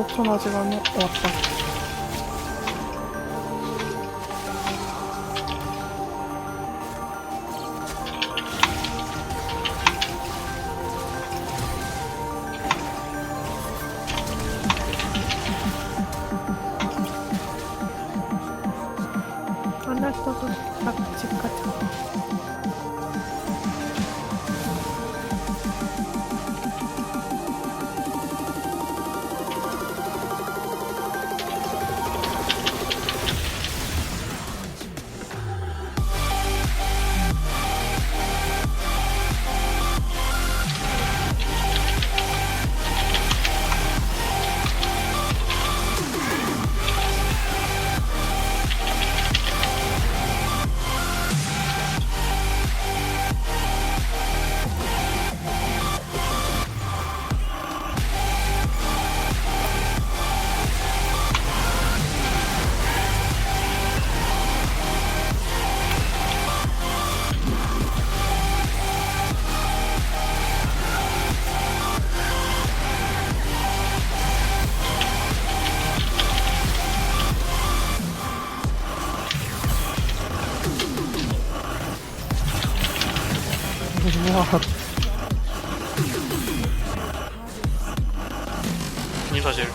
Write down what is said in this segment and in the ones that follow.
녹턴 아직 안 와- 어, 왔다. 안할 거도 딱집 가자. 님 사실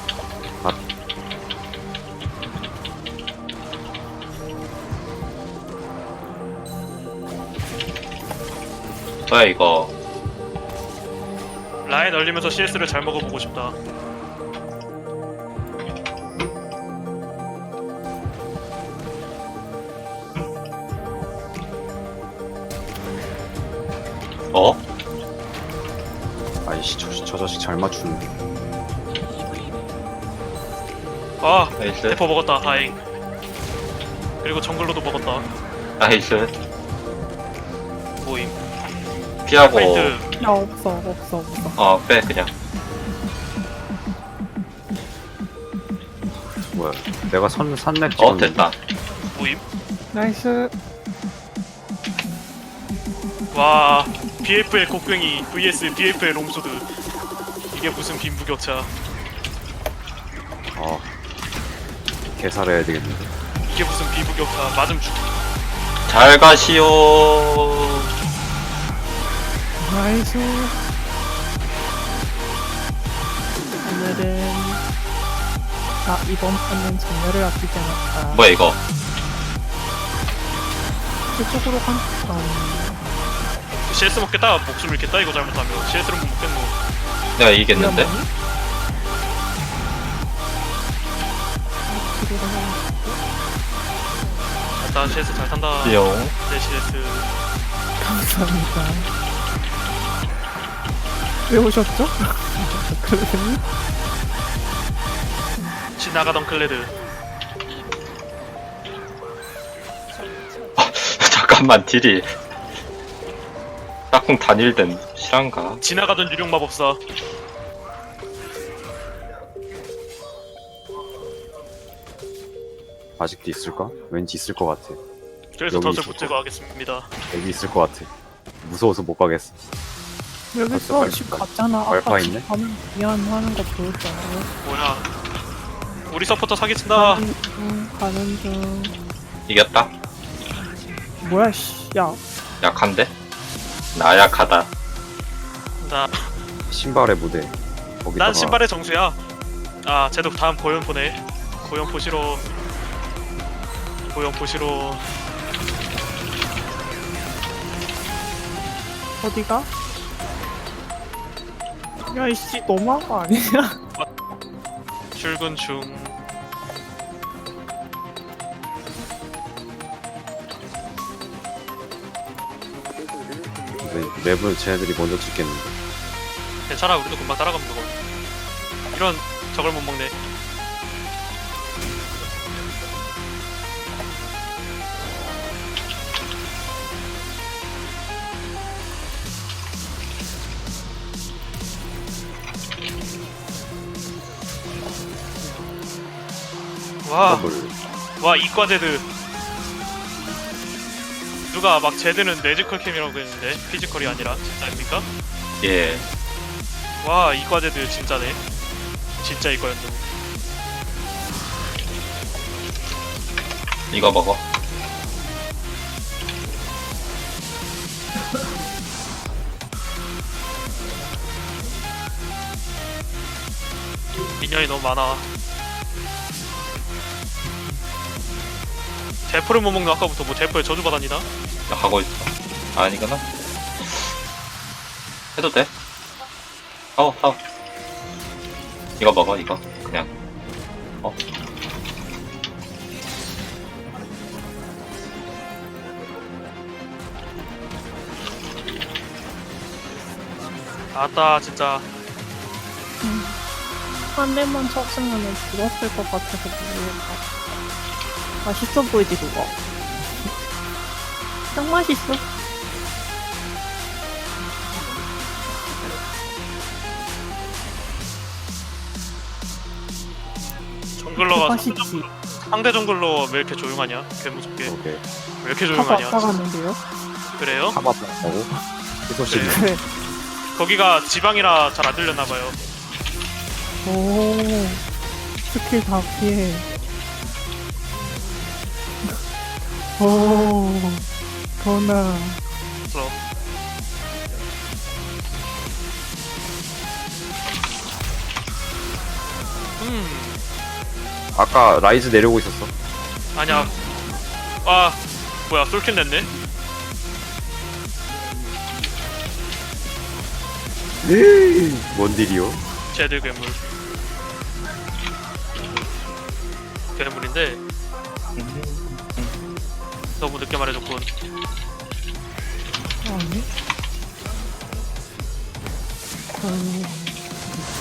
뭐야 이거 라인 얼리면서 CS를 잘 먹어보고 싶다. 저, 저 자식 잘 맞추는데 아 나이스 대포 먹었다 다행. 그리고 정글로도 먹었다. 나이스 모임. 피하고 페인트 야 없어, 없어, 없어. 어 빼 그냥 뭐야 내가 선 산맥 어 찍었는데 됐다 모임. 나이스. 와 BF의 곡괭이 vs BF의 롱소드. 이게 무슨 빈부격차? 어 개살해야 되겠는데 이게 무슨 빈부격차? 맞음 죽. 잘 가시오 나이스. 오늘은 아 이번 판은 전멸을 아끼지 않았다. 뭐야 이거 그쪽으로 간. 어, CS 먹겠다 목숨 잃겠다 이거 잘못하면 CS를 못 먹겠노. 내가 이기겠는데? 하고 일단 CS 잘 탄다. 띠용 네 CS. 감사합니다. 왜 오셨죠? 그러더니 지나가던 클레드. 잠깐만 딜이 딱콩 단일된 실한가? 지나가던 유령 마법사. 아직도 있을까? 왠지 있을 것 같아 그래서 여기 덫을 제거하겠습니다. 여기 있을 것 같아 무서워서 못 가겠어 여기서 벌써 갔잖아. 아까 있네? 집 가면 미안하는 거 보였잖아. 뭐야? 우리 서포터 사기친다. 가는 중, 가는 중. 이겼다 뭐야 씨. 야 약한데? 나 약하다 나, 신발의 무대 거기다가 난 신발의 정수야. 아, 쟤도 다음 고연 보내. 고연 보시러. 고연 보시러. 어디가? 야 이씨 너무한 거 아니야? 출근 중. 네, 랩은 쟤네들이 먼저 찍겠는데 괜찮아, 우리도 금방 따라가면 되고. 이런 저걸 못 먹네. 와, 와 이과 제드 누가 막 제드는 내지컬 캠이라고 했는데 피지컬이 아니라 진짜입니까? 예 와, 이 과제들 진짜네. 진짜 이거였네. 이거 먹어. 인연이 너무 많아. 대포를 못 먹는 아까부터 뭐 대포에 저주받았니다? 나 가고 있어. 아니구나. 해도 돼? 싸워, 싸워. 이거 먹어, 이거. 그냥. 어? 아따 진짜 한 대만 쳤으면 죽었을 것 같아서 모르겠다. 맛있어 보이지, 그거? 딱 맛있어. 정글러가 맛있지. 상대 정글러 왜 이렇게 조용하냐? 개 무섭게 오케이. 왜 이렇게 조용하냐? 아파갔는데요? 그래요? 타봤다고? 해소식 네. 그래. 거기가 지방이라 잘 안 들렸나 봐요. 오, 스킬 다 피해. 오, 거나. 아까 라이즈 내려오고 있었어. 아니야. 아 뭐야 솔킬 냈네? 뭔 딜이요? 제들 괴물. 괴물인데 너무 늦게 말해줬군.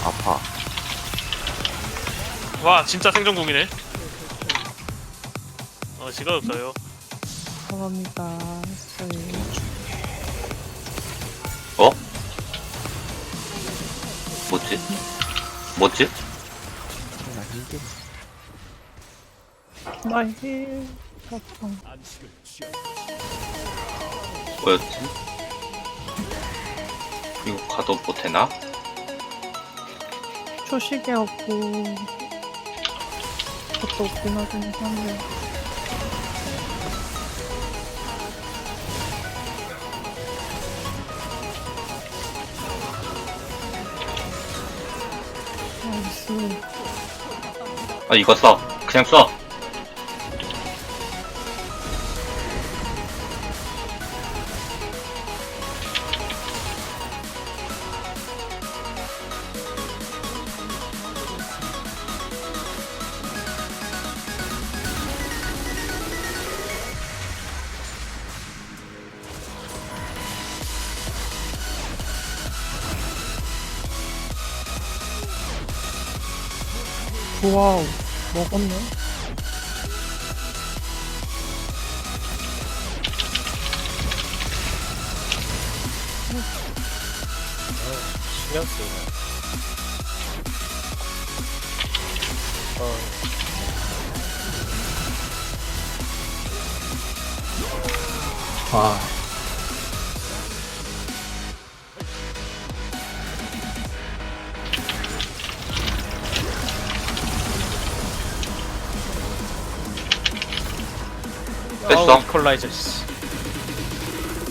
아파. 와 진짜 생존궁이네. 어 시간 없어요. 감사합니다. 저희. 어? 뭐지? 뭐지? 나힐 같은. 뭐였지? 이거 가도 못해나? 초식이 없고, 그 것도 없긴 하긴 한데. 나이스. 아, 이거 써. 그냥 써. 와우, 먹었네. 신경 쓰이네. 어, 와, 됐어. 이퀄라이저, 씨.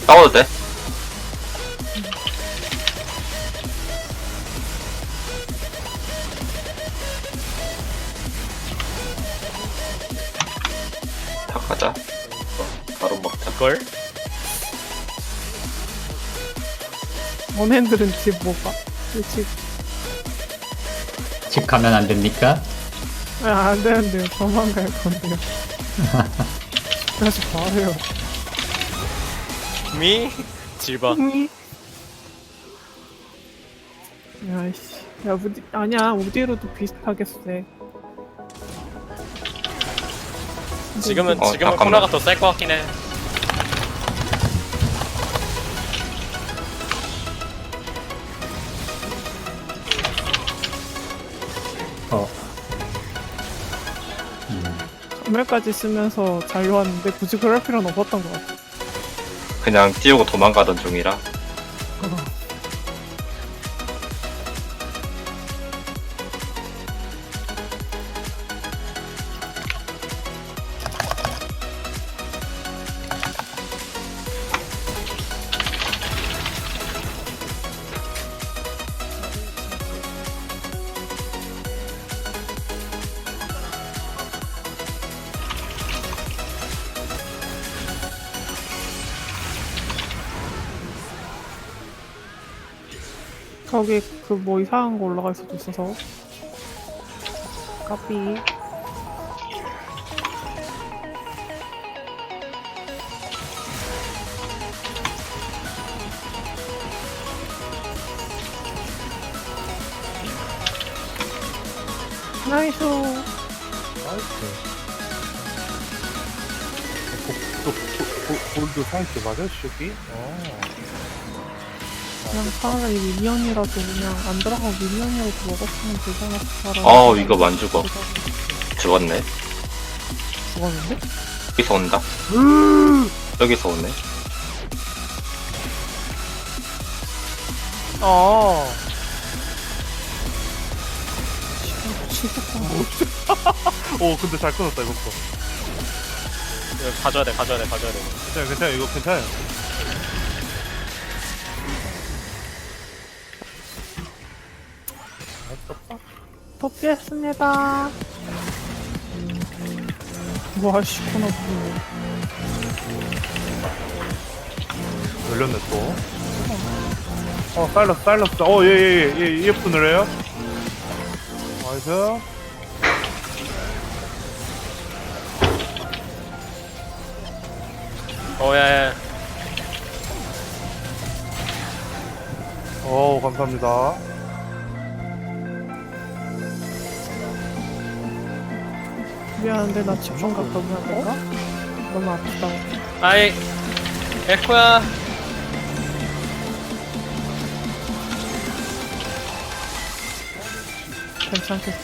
싸워도 돼. 다 가자. 어, 바로 먹자. 이걸? 원핸들은 집 뭐가? 집, 집 가면 안 됩니까? 아, 안 되는데요. 저만 갈 건데요. 다시 봐요. 미? 질바. 이 야이씨. 야, 우디, 아니야. 우디로도 비슷하게 쎄. 지금은, 어, 지금은 잠깐만. 코나가 더 셀 것 같긴 해. 전멸까지 쓰면서 잘 왔는데 굳이 그럴 필요는 없었던 것 같아. 그냥 띄우고 도망가던 중이라. 저기 그 뭐 이상한 거 올라갈 수도 있어서. 까비. 나이스. 골드 사이트 맞아, 슈기? 어. 그냥 차라리 미니언이라도 그냥 안 들어가고 미니언이라도 먹었으면 되잖아. 차라리. 어, 이거 안 죽어. 죽었네. 죽었는데? 여기서 온다. 여기서 오네. 어. 오, 근데 잘 끊었다, 이거. 거. 이거 가져야 돼 가져야 돼 가져야 돼 괜찮아, 괜찮아, 이거 괜찮아요. 복귀했습니다. 와, 씨, 코너 부 열렸네, 또. 어, 사일러스, 사일러스. 어, 예, 예, 예, 예, EF 누려요? 나이스. 어야 어 감사합니다. 미안한데, 나집좀 갔다 오면 안 될까? 너무 아프다. 아이 에코야 괜찮겠어.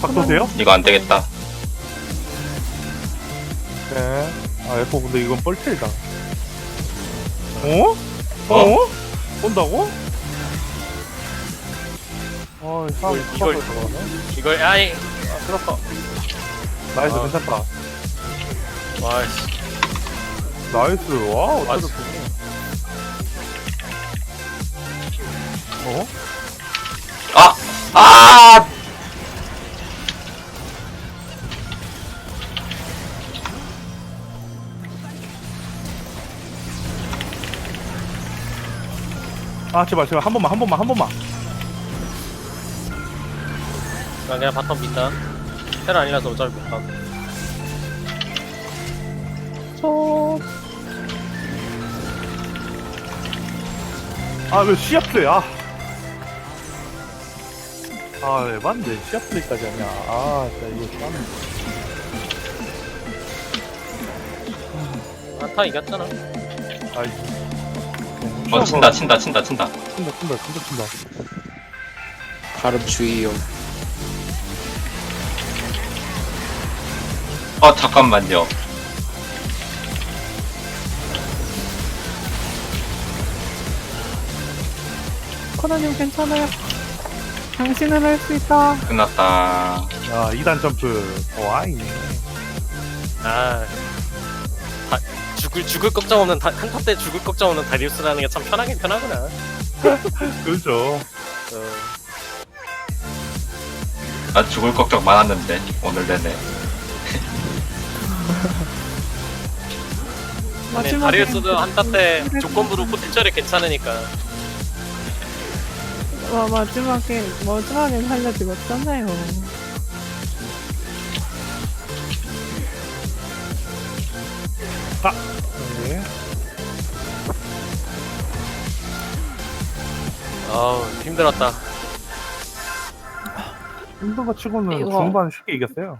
바꾸세요? 이거 안 되겠다. 네. 아, 에코 근데 이건 뻘틀이다. 어? 어? 온다고? 어, 이 사람 이걸- 이걸-. 이걸 아이 아 들었어 나이스, 아. 괜찮다. 와씨 나이스. 와, 아, 어쩌다 어? 아! 아! 아, 제발, 제발, 한 번만, 한 번만, 한 번만. 나 그냥 바텀 민다 테라 아니라서 어차피 못함 저, 아, 왜 시합play, 아. 아, 왜 맞는데? 시합플레이까지 하냐. 아, 진짜 이거 참. 아타 이겼잖아 아이. 어, 친다, 친다, 친다, 친다. 친다, 친다, 진짜 친다. 발음 주의요. 어, 잠깐만요. 코너님 괜찮아요? 당신은 할 수 있다. 끝났다. 야, 2단 점프. 어, 아이네. 아 다, 죽을 죽을 걱정 없는 다, 한타 때 죽을 걱정 없는 다리우스라는 게 참 편하긴 편하구나 그렇죠. 어, 나 죽을 걱정 많았는데, 오늘 내내. 아니 마지막에 다리우스도 한타 때 조건부로 포텐셜이 괜찮으니까 와, 마지막에, 마지막에 살려주었잖아요. 네. 아우 힘들었다 힘든 거 치고는 이거. 중반 쉽게 이겼어요.